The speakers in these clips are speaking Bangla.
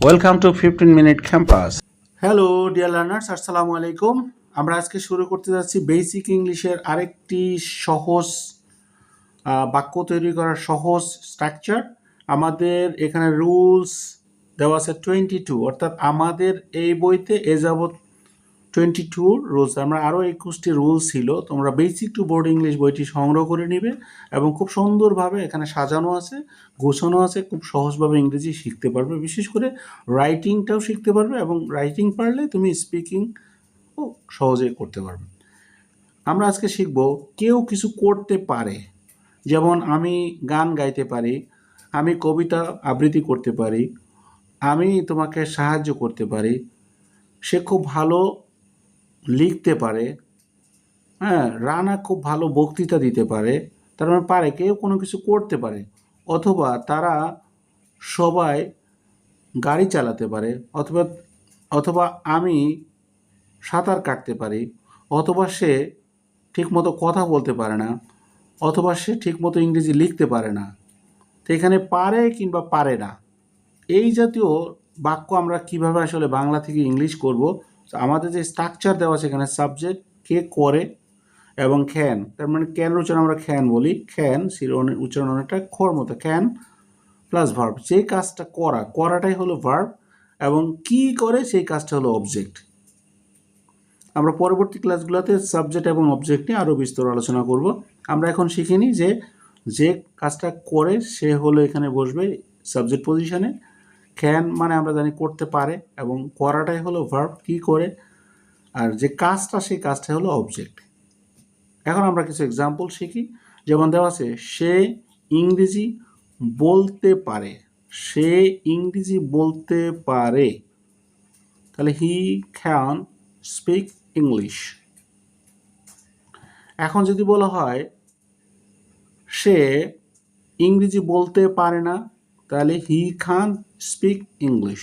Welcome to 15 Minute Campus. Hello dear learners আসসালামু আলাইকুম আমরা আজকে শুরু করতে যাচ্ছি বেসিক ইংলিশের আরেকটি সহজ বাক্য তৈরি করার সহজ স্ট্রাকচার আমাদের এখানে রুলস দেওয়া আছে টোয়েন্টি টু অর্থাৎ আমাদের এই বইতে এ যাবৎ টোয়েন্টি টু রুলস আমরা আরও একুশটি রুলস ছিল। তোমরা বেসিক টু বোর্ড ইংলিশ বইটি সংগ্রহ করে নিবে এবং খুব সুন্দরভাবে এখানে সাজানো আছে, গোছানো আছে, খুব সহজভাবে ইংরেজি শিখতে পারবে। বিশেষ করে রাইটিংটাও শিখতে পারবে এবং রাইটিং পারলে তুমি স্পিকিং সহজে করতে পারবে। আমরা আজকে শিখব, কেউ কিছু করতে পারে। যেমন আমি গান গাইতে পারি, আমি কবিতা আবৃত্তি করতে পারি, আমি তোমাকে সাহায্য করতে পারি, সে খুব ভালো লিখতে পারে হ্যাঁ রানা খুব ভালো বক্তৃতা দিতে পারে, তার মানে পারে, কেউ কোনো কিছু করতে পারে, অথবা তারা সবাই গাড়ি চালাতে পারে, অথবা অথবা আমি সাঁতার কাটতে পারি, অথবা সে ঠিকমতো কথা বলতে পারে না, অথবা সে ঠিকমতো ইংরেজি লিখতে পারে না। তো এখানে পারে কিংবা পারে না। এই জাতীয় বাক্য আমরা কীভাবে আসলে বাংলা থেকে ইংলিশ করব আমাদের যে স্ট্রাকচার দেওয়া আছে এখানে সাবজেক্ট কে করে এবং খ্যান তার মানে ক্যান উচ্চারণ আমরা খ্যান বলি। খ্যান শিরোনের উচ্চারণ অনেকটা খর মতো। খ্যান প্লাস ভার্ব যে কাজটা করা, করাটাই হলো ভার্ব এবং কি করে সেই কাজটা হলো অবজেক্ট আমরা পরবর্তী ক্লাসগুলোতে সাবজেক্ট এবং অবজেক্ট নিয়ে আরও বিস্তর আলোচনা করব। আমরা এখন শিখিনি যে যে কাজটা করে সে হলো এখানে বসবে সাবজেক্ট পজিশনে ক্যান মানে আমরা জানি করতে পারে এবং করাটাই হলো ভার্ব কি করে? আর যে কাজটা, সেই কাজটা হলো অবজেক্ট এখন আমরা কিছু এক্সাম্পল শিখি। যেমন দেওয়া আছে, সে ইংরেজি বলতে পারে। সে ইংরেজি বলতে পারে। তাহলে হি ক্যান স্পিক ইংলিশ এখন যদি বলা হয়, সে ইংরেজি বলতে পারে না তাহলে হি খান স্পিক ইংলিশ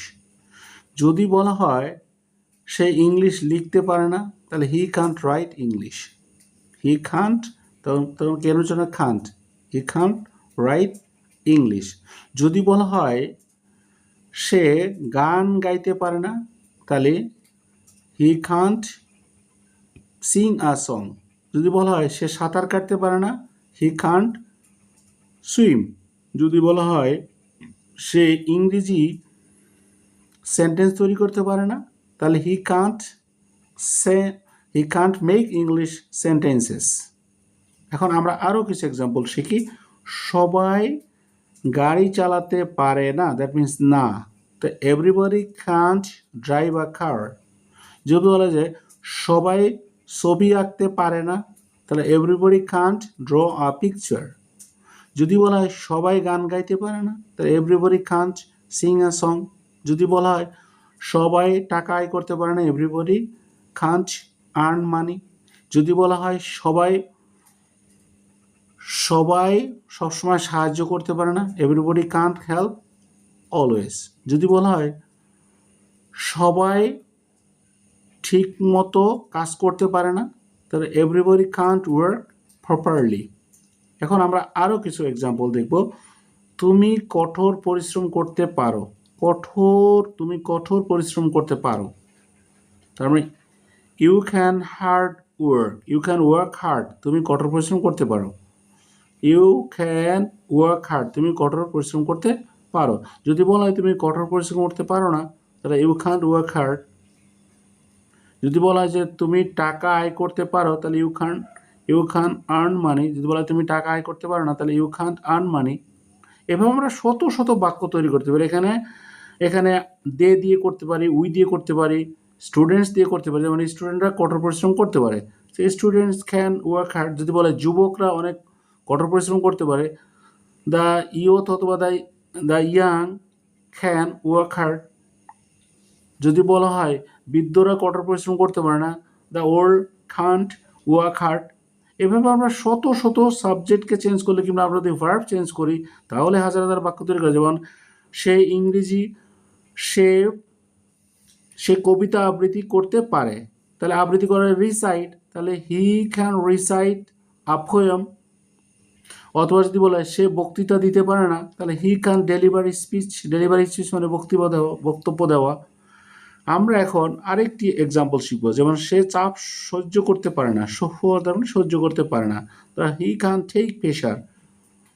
যদি বলা হয় সে ইংলিশ লিখতে পারে না, তাহলে he can't write English he can't তখন কেন জন্য can't he can't write English যদি বলা হয় সে গান গাইতে পারে না, তাহলে he can't sing a song যদি বলা হয় সে সাঁতার কাটতে পারে না হি খান্ট সুইম যদি বলা হয় সে ইংরেজি সেন্টেন্স তৈরি করতে পারে না, তাহলে he can't say he can't make English sentences এখন আমরা আরও কিছু এক্সাম্পল শিখি। সবাই গাড়ি চালাতে পারে না দ্যাট মিন্স না। তো everybody can't drive a car যদি বলা যায় সবাই ছবি আঁকতে পারে না, তাহলে everybody can't draw a picture যদি বলা হয় সবাই গান গাইতে পারে না, তাহলে everybody can't sing a song যদি বলা হয় সবাই টাকা আয় করতে পারে না এভরিবডি খাঞ্চ আর্ন মানি যদি বলা হয় সবাই সবাই সবসময় সাহায্য করতে পারে না এভরিবডি কান্ট হেল্প অলওয়েজ যদি বলা হয় সবাই ঠিক মতো কাজ করতে পারে না, তাহলে এভরিবডি কান্ট ওয়ার্ক প্রপারলি এখন আমরা আরও কিছু এক্সাম্পল দেখব। তুমি কঠোর পরিশ্রম করতে পারো। কঠোর, তুমি কঠোর পরিশ্রম করতে পারো। তার মানে you can hard work you can work hard তুমি কঠোর পরিশ্রম করতে পারো। ইউ ক্যান ওয়ার্ক হার্ড তুমি কঠোর পরিশ্রম করতে পারো। যদি বলা হয় তুমি কঠোর পরিশ্রম করতে পারো না, তাহলে ইউ ক্যান ওয়ার্ক হার্ড যদি বলা হয় যে তুমি টাকা আয় করতে পারো, তাহলে you can you can earn money যদি বলা তুমি টাকা আয় করতে পারো না, তাহলে ইউ খান আর্ন মানি এভাবে আমরা শত শত বাক্য তৈরি করতে পারি। এখানে এখানে দে দিয়ে করতে পারি উই দিয়ে করতে পারি স্টুডেন্টস দিয়ে করতে পারি, যেমন স্টুডেন্টরা কঠোর পরিশ্রম করতে পারে। সেই স্টুডেন্টস ক্যান ওয়ার্ক হার্ড যদি বলে যুবকরা অনেক কঠোর পরিশ্রম করতে পারে দ্য ইয়থ অথবা the the young can work hard যদি বলা হয় বৃদ্ধরা কঠোর পরিশ্রম করতে পারে না the old can't work hard এভাবে আমরা শত শত সাবজেক্টকে চেঞ্জ করলে কিংবা আমরা যদি ভার্ব চেঞ্জ করি, তাহলে হাজার হাজার বাক্য তৈরি করে যেমন সে ইংরেজি, সে সে কবিতা আবৃত্তি করতে পারে। তাহলে আবৃত্তি করে রিসাইট তাহলে he can recite a poem অথবা যদি বলা সে বক্তৃতা দিতে পারে না, তাহলে he can delivery speech delivery speech মানে বক্তব্য দেওয়া বক্তব্য দেওয়া। আমরা এখন আরেকটি এক্সাম্পল শিখব। যেমন সে চাপ সহ্য করতে পারে না সহ্য মানে সহ্য করতে পারে না। তাহলে হি ক্যান টেক প্রেশার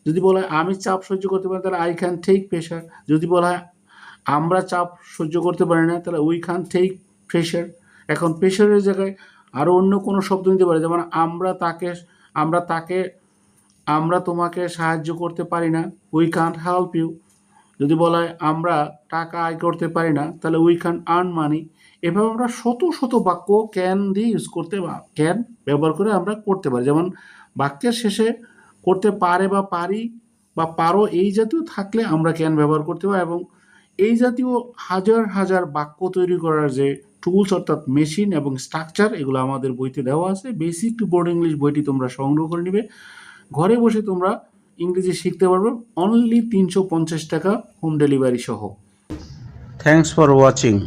যদি বলা হয়, আমি চাপ সহ্য করতে পারি তাহলে আই ক্যান টেক প্রেশার যদি বলা হয়, আমরা চাপ সহ্য করতে পারি না, তাহলে উই ক্যান টেক প্রেশার এখন প্রেশারের জায়গায় আরও অন্য কোনো শব্দ নিতে পারে, যেমন আমরা তাকে আমরা তাকে, আমরা তোমাকে সাহায্য করতে পারি না উই ক্যান্ট হেল্প ইউ যদি বলা হয় আমরা টাকা আয় করতে পারি না, তাহলে উই ক্যান আর্ন মানি এভাবে আমরা শত শত বাক্য ক্যান দিয়ে ইউজ করতে বা ক্যান ব্যবহার করে আমরা করতে পারি। যেমন বাক্যের শেষে করতে পারে বা পারি বা পারো এই জাতীয় থাকলে আমরা ক্যান ব্যবহার করতে পারি এবং এই জাতীয় হাজার হাজার বাক্য তৈরি করার যে টুলস অর্থাৎ মেশিন এবং স্ট্রাকচার এগুলো আমাদের বইতে দেওয়া আছে। বেসিক টু বোর্ড ইংলিশ বইটি তোমরা সংগ্রহ করে নিবে। ঘরে বসে তোমরা ইংরেজি শিখতে পারবেন অনলি তিনশো পঞ্চাশ টাকা হোম ডেলিভারি সহ থ্যাংকস ফর watching.